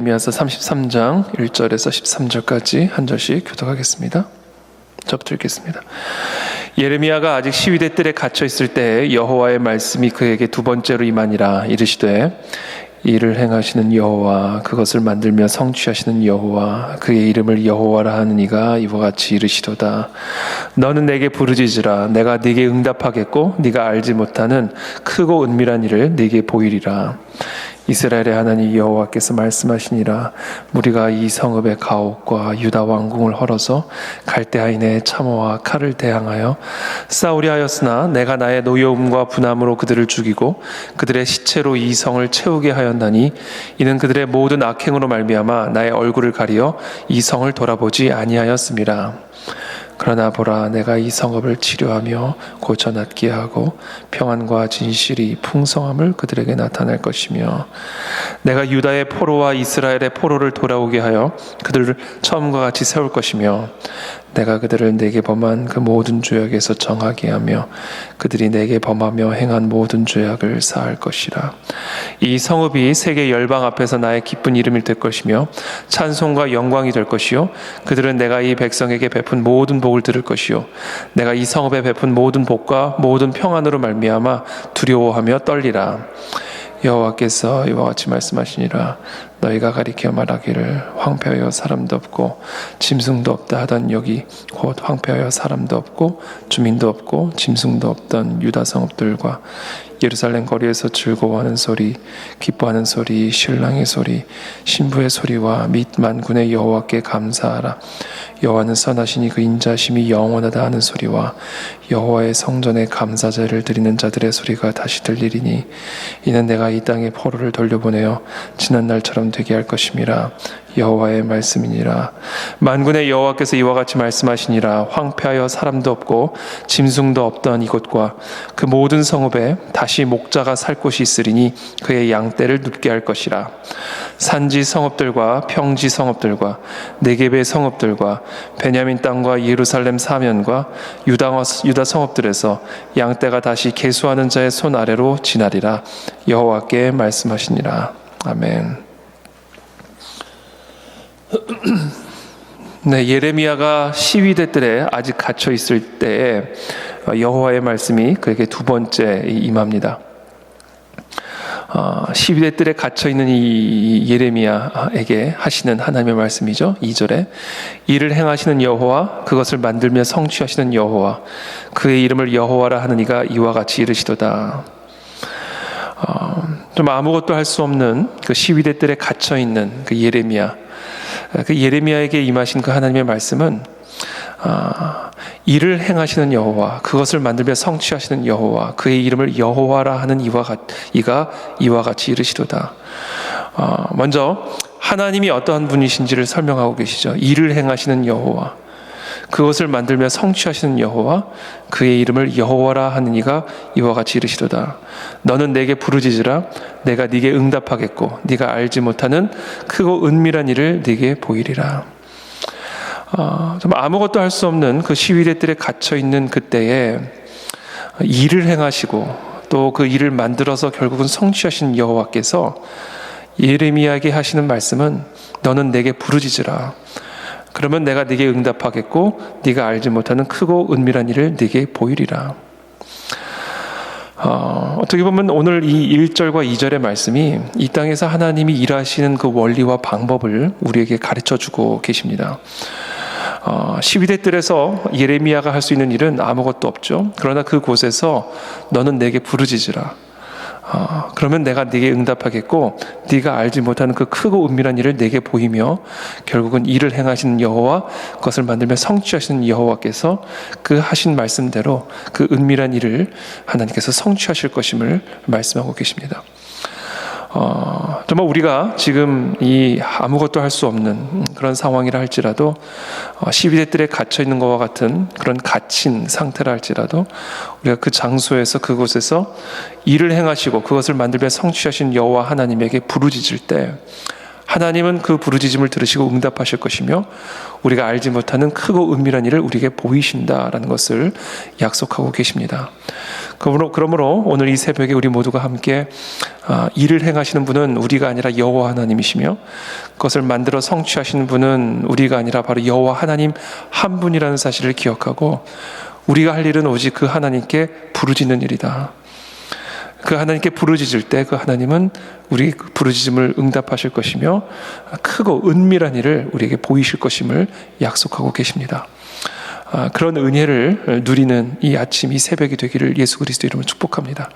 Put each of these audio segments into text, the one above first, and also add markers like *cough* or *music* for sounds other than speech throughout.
예레미야서 33장 1절에서 13절까지 한 절씩 교독하겠습니다. 저부터 읽겠습니다. 예레미야가 아직 시위대 뜰에 갇혀 있을 때 여호와의 말씀이 그에게 두 번째로 임하니라 이르시되 이를 행하시는 여호와 그것을 만들며 성취하시는 여호와 그의 이름을 여호와라 하는 이가 이와 같이 이르시도다 너는 내게 부르짖으라 내가 네게 응답하겠고 네가 알지 못하는 크고 은밀한 일을 네게 보이리라 이스라엘의 하나님 여호와께서 말씀하시니라. 무리가 이 성읍의 가옥과 유다 왕궁을 헐어서 갈대아인의 참호와 칼을 대항하여 싸우려 하였으나 내가 나의 노여움과 분함으로 그들을 죽이고 그들의 시체로 이 성을 채우게 하였나니 이는 그들의 모든 악행으로 말미암아 나의 얼굴을 가리어 이 성을 돌아보지 아니하였음이라 그러나 보라 내가 이 성읍을 치료하며 고쳐 낫게 하고 평안과 진실이 풍성함을 그들에게 나타낼 것이며 내가 유다의 포로와 이스라엘의 포로를 돌아오게 하여 그들을 처음과 같이 세울 것이며 내가 그들을 내게 범한 그 모든 죄악에서 정하게 하며 그들이 내게 범하며 행한 모든 죄악을 사할 것이라. 이 성읍이 세계 열방 앞에서 나의 기쁜 이름이 될 것이며 찬송과 영광이 될 것이요. 그들은 내가 이 백성에게 베푼 모든 복을 들을 것이요. 내가 이 성읍에 베푼 모든 복과 모든 평안으로 말미암아 두려워하며 떨리라 여호와께서 이와 같이 말씀하시니라. 너희가 가리켜 말하기를 황폐하여 사람도 없고 짐승도 없다 하던 여기 곧 황폐하여 사람도 없고 주민도 없고 짐승도 없던 유다 성읍들과 예루살렘 거리에서 즐거워하는 소리, 기뻐하는 소리, 신랑의 소리, 신부의 소리와 및 만군의 여호와께 감사하라. 여호와는 선하시니 그 인자심이 영원하다 하는 소리와 여호와의 성전에 감사제를 드리는 자들의 소리가 다시 들리리니 이는 내가 이 땅에 포로를 돌려보내어 지난 날처럼 되게 할 것임이라 여호와의 말씀이니라 만군의 여호와께서 이와 같이 말씀하시니라 황폐하여 사람도 없고 짐승도 없던 이곳과 그 모든 성읍에 다시 목자가 살 곳이 있으리니 그의 양떼를 눕게 할 것이라. 산지 성읍들과 평지 성읍들과 네겝의 성읍들과 베냐민 땅과 예루살렘 사면과 유다, 유다 성읍들에서 양떼가 다시 계수하는 자의 손 아래로 지나리라. 여호와께 말씀하시니라. 아멘. *clears throat* 네, 예레미야가 시위대 뜰에 아직 갇혀 있을 때에 여호와의 말씀이 그에게 두 번째 임합니다. 어, 시위대 뜰에 갇혀 있는 이 예레미야에게 하시는 하나님의 말씀이죠. 2절에 이를 행하시는 여호와 그것을 만들며 성취하시는 여호와 그의 이름을 여호와라 하는 이가 이와 같이 이르시도다. 어, 좀 아무것도 할 수 없는 그 시위대 뜰에 갇혀 있는 그 예레미야. 그 예레미야에게 임하신 그 하나님의 말씀은 아, 일을 행하시는 여호와 그것을 만들며 성취하시는 여호와 그의 이름을 여호와라 하는 이와 같, 이가 이와 같이 이르시도다. 아, 먼저 하나님이 어떠한 분이신지를 설명하고 계시죠. 일을 행하시는 여호와 그것을 만들며 성취하시는 여호와 그의 이름을 여호와라 하는 이가 이와 같이 이르시도다. 너는 내게 부르짖으라 내가 네게 응답하겠고 네가 알지 못하는 크고 은밀한 일을 네게 보이리라. 어, 좀 아무것도 할 수 없는 그 시위대들에 갇혀 있는 그때에 일을 행하시고 또 그 일을 만들어서 결국은 성취하신 여호와께서 예레미야에게 하시는 말씀은 너는 내게 부르짖으라. 그러면 내가 네게 응답하겠고 네가 알지 못하는 크고 은밀한 일을 네게 보이리라. 어, 어떻게 보면 오늘 이 1절과 2절의 말씀이 이 땅에서 하나님이 일하시는 그 원리와 방법을 우리에게 가르쳐 주고 계십니다. 어, 12대 뜰에서 예레미야가 할 수 있는 일은 아무것도 없죠. 그러나 그곳에서 너는 내게 부르짖으라. 어, 그러면 내가 네게 응답하겠고 네가 알지 못하는 그 크고 은밀한 일을 내게 보이며 결국은 일을 행하시는 여호와 그것을 만들며 성취하시는 여호와께서 그 하신 말씀대로 그 은밀한 일을 하나님께서 성취하실 것임을 말씀하고 계십니다. 어, 정말 우리가 지금 이 아무것도 할 수 없는 그런 상황이라 할지라도 어, 12대 뜰에 갇혀 있는 것과 같은 그런 갇힌 상태라 할지라도 우리가 그 장소에서 그곳에서 일을 행하시고 그것을 만들며 성취하신 여호와 하나님에게 부르짖을 때 하나님은 그 부르짖음을 들으시고 응답하실 것이며 우리가 알지 못하는 크고 은밀한 일을 우리에게 보이신다라는 것을 약속하고 계십니다. 그러므로, 그러므로 오늘 이 새벽에 우리 모두가 함께 아, 일을 행하시는 분은 우리가 아니라 여호와 하나님이시며 그것을 만들어 성취하시는 분은 우리가 아니라 바로 여호와 하나님 한 분이라는 사실을 기억하고 우리가 할 일은 오직 그 하나님께 부르짖는 일이다. 그 하나님께 부르짖을 때 그 하나님은 우리 그 부르짖음을 응답하실 것이며 크고 은밀한 일을 우리에게 보이실 것임을 약속하고 계십니다. 아, 그런 은혜를 누리는 이 아침, 이 새벽이 되기를 예수 그리스도 이름으로 축복합니다.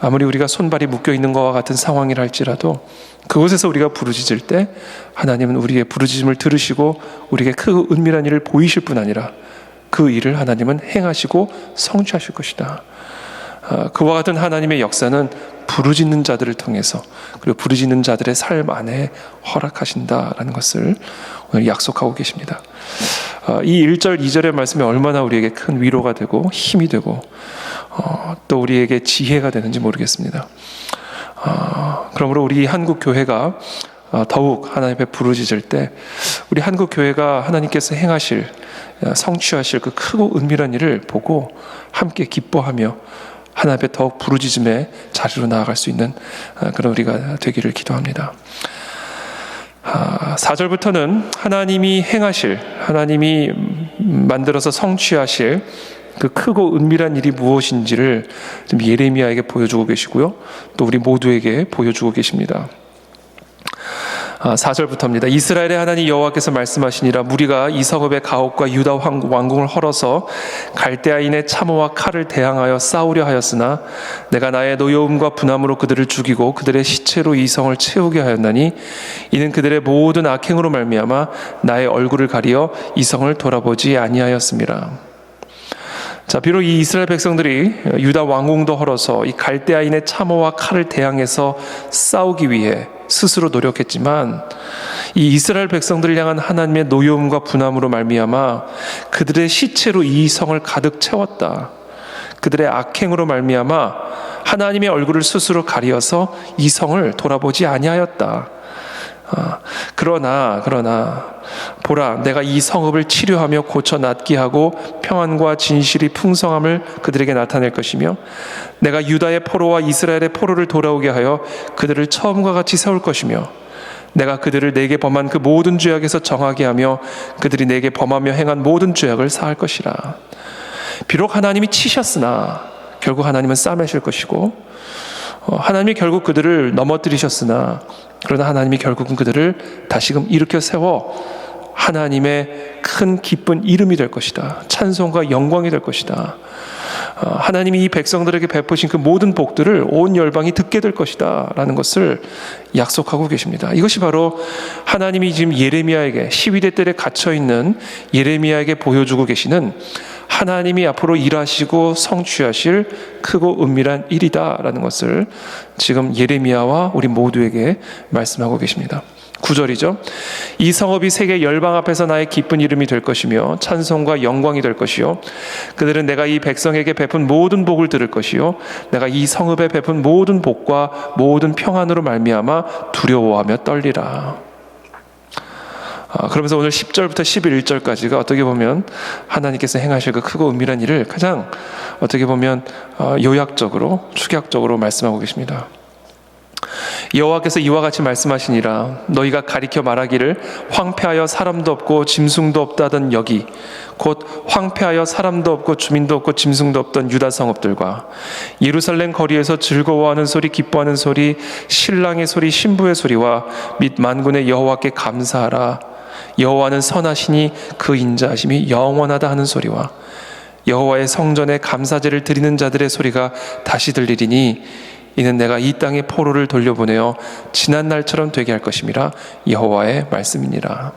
아무리 우리가 손발이 묶여 있는 것과 같은 상황이라 할지라도 그곳에서 우리가 부르짖을 때 하나님은 우리의 부르짖음을 들으시고 우리에게 크고 은밀한 일을 보이실 뿐 아니라 그 일을 하나님은 행하시고 성취하실 것이다. 아, 그와 같은 하나님의 역사는 부르짖는 자들을 통해서 그리고 부르짖는 자들의 삶 안에 허락하신다라는 것을 오늘 약속하고 계십니다. 아, 이 1절, 2절의 말씀이 얼마나 우리에게 큰 위로가 되고 힘이 되고 어, 또 우리에게 지혜가 되는지 모르겠습니다. 아, 그러므로 우리 한국 교회가 어, 더욱 하나님 앞에 부르짖을 때 우리 한국 교회가 하나님께서 행하실 어, 성취하실 그 크고 은밀한 일을 보고 함께 기뻐하며 하나님 앞에 더욱 부르짖음의 자리로 나아갈 수 있는 어, 그런 우리가 되기를 기도합니다. 4절부터는 하나님이 행하실, 하나님이 만들어서 성취하실 그 크고 은밀한 일이 무엇인지를 좀 예레미야에게 보여주고 계시고요. 또 우리 모두에게 보여주고 계십니다. 4절부터입니다. 이스라엘의 하나님 여호와께서 말씀하시니라 무리가 이 성읍의 가옥과 유다 왕궁을 헐어서 갈대아인의 참호와 칼을 대항하여 싸우려 하였으나 내가 나의 노여움과 분함으로 그들을 죽이고 그들의 시체로 이 성을 채우게 하였나니 이는 그들의 모든 악행으로 말미암아 나의 얼굴을 가리어 이 성을 돌아보지 아니하였습니다. 자, 비록 이 이스라엘 백성들이 유다 왕궁도 헐어서 이 갈대아인의 참호와 칼을 대항해서 싸우기 위해 스스로 노력했지만 이 이스라엘 백성들을 향한 하나님의 노여움과 분함으로 말미암아 그들의 시체로 이 성을 가득 채웠다. 그들의 악행으로 말미암아 하나님의 얼굴을 스스로 가리어서 이 성을 돌아보지 아니하였다. 아, 그러나 그러나 보라 내가 이 성읍을 치료하며 고쳐 낫게 하고 평안과 진실이 풍성함을 그들에게 나타낼 것이며 내가 유다의 포로와 이스라엘의 포로를 돌아오게 하여 그들을 처음과 같이 세울 것이며 내가 그들을 내게 범한 그 모든 죄악에서 정하게 하며 그들이 내게 범하며 행한 모든 죄악을 사할 것이라. 비록 하나님이 치셨으나 결국 하나님은 싸매실 것이고 어, 하나님이 결국 그들을 넘어뜨리셨으나 그러나 하나님이 결국은 그들을 다시금 일으켜 세워 하나님의 큰 기쁜 이름이 될 것이다. 찬송과 영광이 될 것이다. 어, 하나님이 이 백성들에게 베푸신 그 모든 복들을 온 열방이 듣게 될 것이다. 라는 것을 약속하고 계십니다. 이것이 바로 하나님이 지금 예레미야에게 12대 뜰에 갇혀 있는 예레미야에게 보여주고 계시는 하나님이 앞으로 일하시고 성취하실 크고 은밀한 일이다라는 것을 지금 예레미야와 우리 모두에게 말씀하고 계십니다. 9절이죠. 이 성읍이 세계 열방 앞에서 나의 기쁜 이름이 될 것이며 찬송과 영광이 될 것이요. 그들은 내가 이 백성에게 베푼 모든 복을 들을 것이요. 내가 이 성읍에 베푼 모든 복과 모든 평안으로 말미암아 두려워하며 떨리라. 아, 그러면서 오늘 10절부터 11절까지가 어떻게 보면 하나님께서 행하실 그 크고 은밀한 일을 가장 어떻게 보면 어, 요약적으로 축약적으로 말씀하고 계십니다. 여호와께서 이와 같이 말씀하시니라 너희가 가리켜 말하기를 황폐하여 사람도 없고 짐승도 없다던 여기 곧 황폐하여 사람도 없고 주민도 없고 짐승도 없던 유다 성읍들과 예루살렘 거리에서 즐거워하는 소리 기뻐하는 소리 신랑의 소리 신부의 소리와 및 만군의 여호와께 감사하라 여호와는 선하시니 그 인자하심이 영원하다 하는 소리와 여호와의 성전에 감사제를 드리는 자들의 소리가 다시 들리리니 이는 내가 이 땅의 포로를 돌려보내어 지난 날처럼 되게 할 것임이라 여호와의 말씀이니라.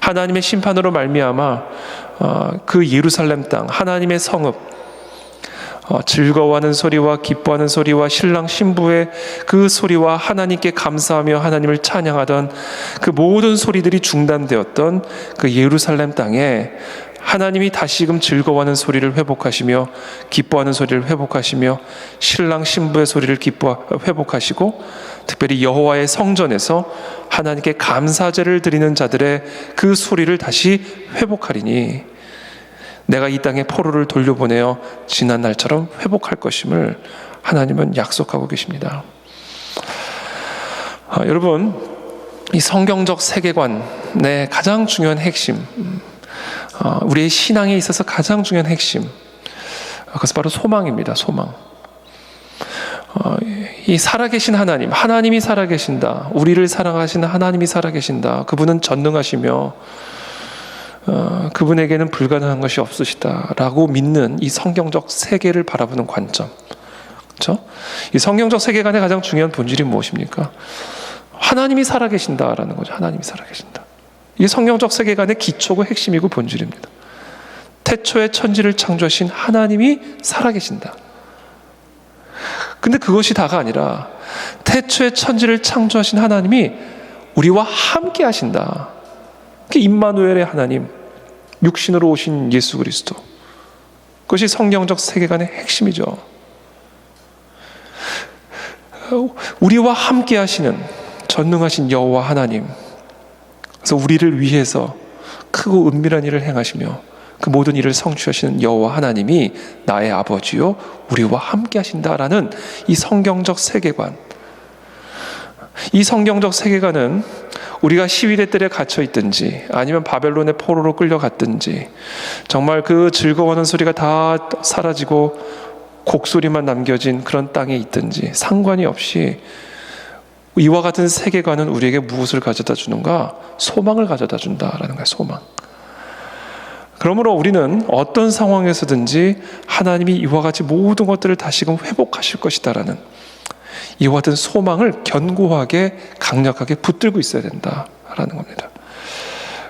하나님의 심판으로 말미암아 어, 그 예루살렘 땅 하나님의 성읍 어, 즐거워하는 소리와 기뻐하는 소리와 신랑 신부의 그 소리와 하나님께 감사하며 하나님을 찬양하던 그 모든 소리들이 중단되었던 그 예루살렘 땅에 하나님이 다시금 즐거워하는 소리를 회복하시며 기뻐하는 소리를 회복하시며 신랑 신부의 소리를 기뻐 회복하시고 특별히 여호와의 성전에서 하나님께 감사제를 드리는 자들의 그 소리를 다시 회복하리니 내가 이 땅에 포로를 돌려보내어 지난 날처럼 회복할 것임을 하나님은 약속하고 계십니다. 아, 여러분, 이 성경적 세계관의 가장 중요한 핵심, 어, 우리의 신앙에 있어서 가장 중요한 핵심, 어, 그것은 바로 소망입니다. 소망. 어, 이 살아계신 하나님, 하나님이 살아계신다. 우리를 사랑하시는 하나님이 살아계신다. 그분은 전능하시며 어, 그분에게는 불가능한 것이 없으시다라고 믿는 이 성경적 세계를 바라보는 관점. 그렇죠? 이 성경적 세계관의 가장 중요한 본질이 무엇입니까? 하나님이 살아계신다라는 거죠. 하나님이 살아계신다. 이게 성경적 세계관의 기초고 핵심이고 본질입니다. 태초에 천지를 창조하신 하나님이 살아계신다. 근데 그것이 다가 아니라 태초에 천지를 창조하신 하나님이 우리와 함께 하신다. 그게 임마누엘의 하나님, 육신으로 오신 예수 그리스도. 그것이 성경적 세계관의 핵심이죠. 우리와 함께 하시는 전능하신 여호와 하나님. 그래서 우리를 위해서 크고 은밀한 일을 행하시며 그 모든 일을 성취하시는 여호와 하나님이 나의 아버지요 우리와 함께 하신다라는 이 성경적 세계관. 이 성경적 세계관은 우리가 시위대 뜰에 갇혀 있든지 아니면 바벨론의 포로로 끌려갔든지 정말 그 즐거워하는 소리가 다 사라지고 곡소리만 남겨진 그런 땅에 있든지 상관이 없이 이와 같은 세계관은 우리에게 무엇을 가져다 주는가? 소망을 가져다 준다라는 거예요. 소망. 그러므로 우리는 어떤 상황에서든지 하나님이 이와 같이 모든 것들을 다시금 회복하실 것이다라는 이와 같은 소망을 견고하게 강력하게 붙들고 있어야 된다라는 겁니다.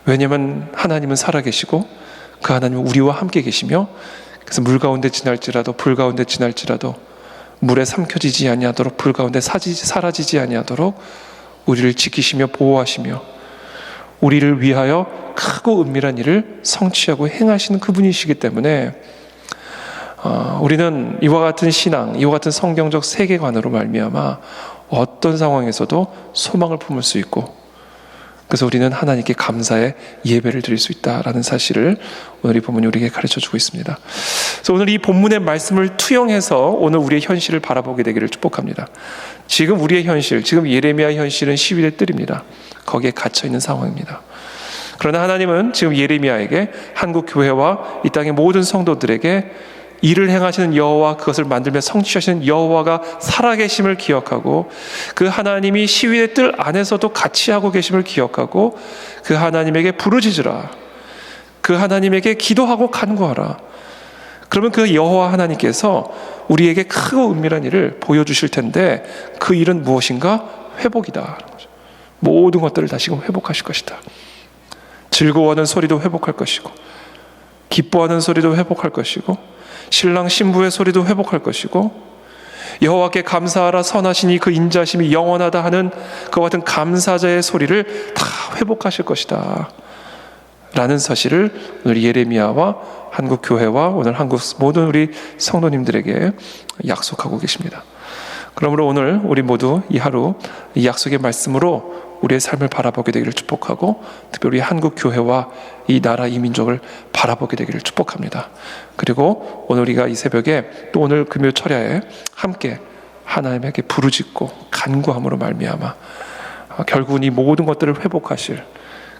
왜냐하면 하나님은 살아계시고 그 하나님은 우리와 함께 계시며 그래서 물 가운데 지날지라도 불 가운데 지날지라도 물에 삼켜지지 아니하도록 불 가운데 사지지, 사라지지 아니하도록 우리를 지키시며 보호하시며 우리를 위하여 크고 은밀한 일을 성취하고 행하시는 그분이시기 때문에 어, 우리는 이와 같은 신앙, 이와 같은 성경적 세계관으로 말미암아 어떤 상황에서도 소망을 품을 수 있고 그래서 우리는 하나님께 감사의 예배를 드릴 수 있다라는 사실을 오늘 이 본문이 우리에게 가르쳐 주고 있습니다. 그래서 오늘 이 본문의 말씀을 투영해서 오늘 우리의 현실을 바라보게 되기를 축복합니다. 지금 우리의 현실, 지금 예레미야 현실은 시위대 뜰입니다. 거기에 갇혀 있는 상황입니다. 그러나 하나님은 지금 예레미야에게 한국 교회와 이 땅의 모든 성도들에게 일을 행하시는 여호와 그것을 만들며 성취하시는 여호와가 살아계심을 기억하고 그 하나님이 시위의 뜰 안에서도 같이 하고 계심을 기억하고 그 하나님에게 부르짖으라. 그 하나님에게 기도하고 간구하라. 그러면 그 여호와 하나님께서 우리에게 크고 은밀한 일을 보여주실 텐데 그 일은 무엇인가? 회복이다. 모든 것들을 다시금 회복하실 것이다. 즐거워하는 소리도 회복할 것이고 기뻐하는 소리도 회복할 것이고 신랑 신부의 소리도 회복할 것이고 여호와께 감사하라 선하시니 그 인자심이 영원하다 하는 그와 같은 감사자의 소리를 다 회복하실 것이다. 라는 사실을 오늘 예레미야와 한국 교회와 오늘 한국 모든 우리 성도님들에게 약속하고 계십니다. 그러므로 오늘 우리 모두 이 하루 이 약속의 말씀으로 우리의 삶을 바라보게 되기를 축복하고 특별히 한국 교회와 이 나라 이 민족을 바라보게 되기를 축복합니다. 그리고 오늘 우리가 이 새벽에 또 오늘 금요 철야에 함께 하나님에게 부르짖고 간구함으로 말미암아 어, 결국은 이 모든 것들을 회복하실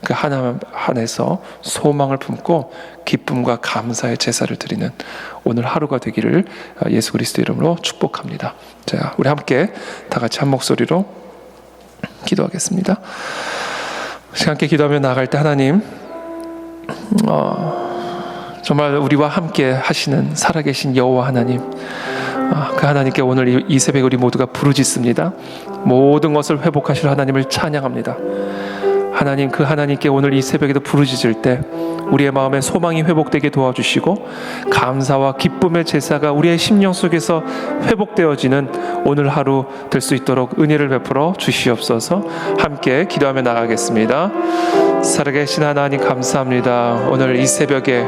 그 하나님 안에서 소망을 품고 기쁨과 감사의 제사를 드리는 오늘 하루가 되기를 어, 예수 그리스도 이름으로 축복합니다. 자, 우리 함께 다 같이 한 목소리로 기도하겠습니다. 함께 기도하며 나아갈 때 하나님, 어, 정말 우리와 함께 하시는 살아계신 여호와 하나님, 어, 그 하나님께 오늘 이, 이 새벽 우리 모두가 부르짖습니다. 모든 것을 회복하실 하나님을 찬양합니다. 하나님 그 하나님께 오늘 이 새벽에도 부르짖을 때 우리의 마음에 소망이 회복되게 도와주시고 감사와 기쁨의 제사가 우리의 심령 속에서 회복되어지는 오늘 하루 될 수 있도록 은혜를 베풀어 주시옵소서 함께 기도하며 나가겠습니다. 살아계신 하나님 감사합니다. 오늘 이 새벽에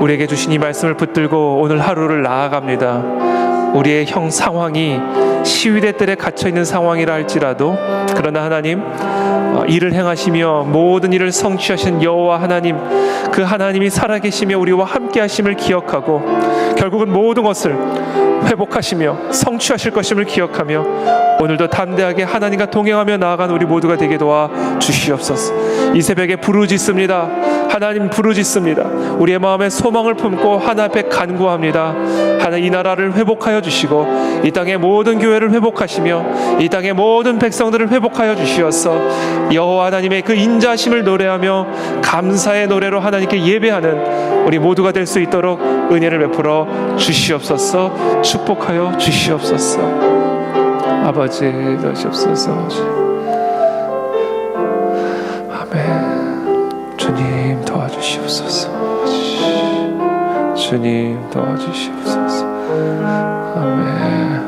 우리에게 주신 이 말씀을 붙들고 오늘 하루를 나아갑니다. 우리의 형 상황이 시위대들에 갇혀 있는 상황이라 할지라도 그러나 하나님 어, 일을 행하시며 모든 일을 성취하신 여호와 하나님 그 하나님이 살아계시며 우리와 함께 하심을 기억하고 결국은 모든 것을 회복하시며 성취하실 것임을 기억하며 오늘도 담대하게 하나님과 동행하며 나아간 우리 모두가 되게 도와 주시옵소서. 이 새벽에 부르짖습니다. 하나님 부르짖습니다. 우리의 마음에 소망을 품고 하나 앞에 간구합니다. 하나 이 나라를 회복하여 주시고 이 땅의 모든 교회를 회복하시며 이 땅의 모든 백성들을 회복하여 주시어서 여호와 하나님의 그 인자심을 노래하며 감사의 노래로 하나님께 예배하는 우리 모두가 될 수 있도록 은혜를 베풀어 주시옵소서 축복하여 주시옵소서 아버지 되시옵소서 도와주시옵소서. 주님 도와주시옵소서. 아멘.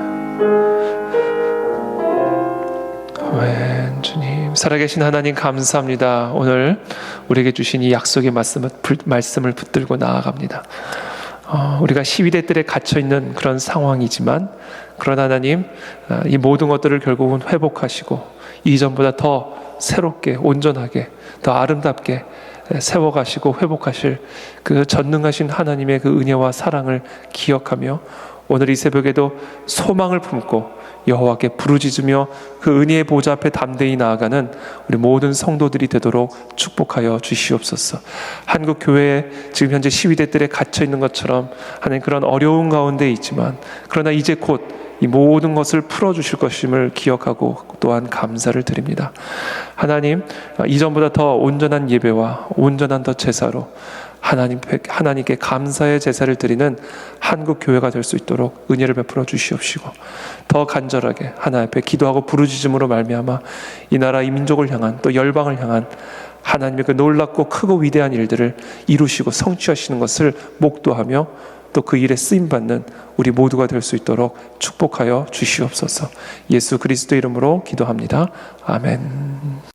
아멘 주님. 살아계신 하나님 감사합니다. 오늘 우리에게 주신 이 약속의 말씀을, 불- 말씀을 붙들고 나아갑니다. 어, 우리가 시위대들에 갇혀 있는 그런 상황이지만 그러나 하나님 어, 이 모든 것들을 결국은 회복하시고 이전보다 더 새롭게 온전하게 더 아름답게 세워가시고 회복하실 그 전능하신 하나님의 그 은혜와 사랑을 기억하며 오늘 이 새벽에도 소망을 품고 여호와께 부르짖으며 그 은혜의 보좌 앞에 담대히 나아가는 우리 모든 성도들이 되도록 축복하여 주시옵소서. 한국 교회에 지금 현재 시위대들에 갇혀 있는 것처럼 하는 그런 어려운 가운데 있지만 그러나 이제 곧 이 모든 것을 풀어 주실 것임을 기억하고 또한 감사를 드립니다. 하나님 이전보다 더 온전한 예배와 온전한 더 제사로 하나님 하나님께 감사의 제사를 드리는 한국 교회가 될 수 있도록 은혜를 베풀어 주시옵시고 더 간절하게 하나님 앞에 기도하고 부르짖음으로 말미암아 이 나라 이 민족을 향한 또 열방을 향한 하나님의 그 놀랍고 크고 위대한 일들을 이루시고 성취하시는 것을 목도하며 또 그 일에 쓰임 받는 우리 모두가 될 수 있도록 축복하여 주시옵소서. 예수 그리스도 이름으로 기도합니다. 아멘.